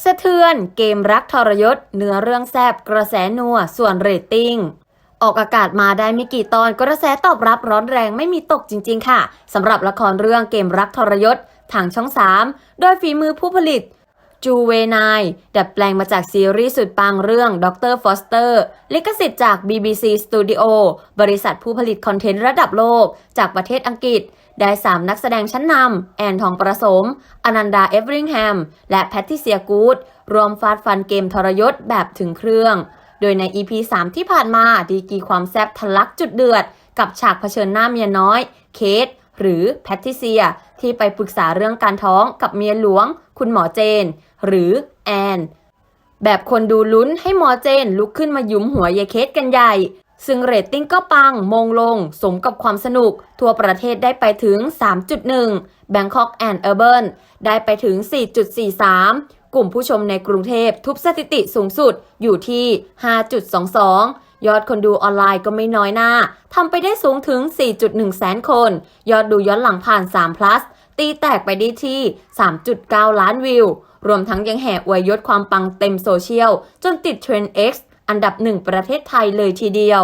สะเทือนเกมรักทรยศ เนื้อเรื่องแซบกระแสนัว ส่วนเรตติ้ง ออกอากาศมาได้ไม่กี่ตอนกระแสตอบรับร้อนแรงไม่มีตกจริง ๆ ค่ะสำหรับละครเรื่องเกมรักทรยศทางช่อง 3 โดยฝีมือผู้ผลิต จูเวนายดัดแปลงมาจากซีรีส์สุดปังเรื่องด็อกเตอร์ฟอสเตอร์ลิขสิทธิ์จาก BBC Studio บริษัทผู้ผลิตคอนเทนต์ระดับโลก จากประเทศอังกฤษ ได้ 3 นักแสดงชั้นนำแอนทองประสม อนันดาเอฟริงแฮม และแพทติเซียกูดรวมฟาดฟันเกมทรยศแบบถึงเครื่อง โดยใน EP 3 ที่ผ่านมาดีกีความแซ่บทะลักจุดเดือด กับฉากเผชิญหน้าเมียน้อย เคท หรือแพทริเซีย ที่ไปปรึกษาเรื่องการท้องกับเมียหลวง คุณหมอเจน หรือแอนแบบคนดูลุ้นให้หมอเจนลุกขึ้นมายุมหัวยายเคสกันใหญ่ ซึ่งเรตติ้งก็ปังมงลง สมกับความสนุก ทั่วประเทศได้ไปถึง 3.1 Bangkok and Urban ได้ไปถึง 4.43 กลุ่มผู้ชมในกรุงเทพทุบสถิติสูงสุดอยู่ที่ 5.22 ยอดคนดูออนไลน์ก็ไม่น้อยหน้าทำไปได้สูงถึง 4.1 แสนคน ยอดดูย้อนหลังผ่าน 3 plus ตีแตกไปได้ที่ 3.9 ล้านวิว รวมทั้งยังแห่อวยยศความปังเต็มโซเชียล จนติดเทรนด์ X อันดับหนึ่งประเทศไทยเลยทีเดียว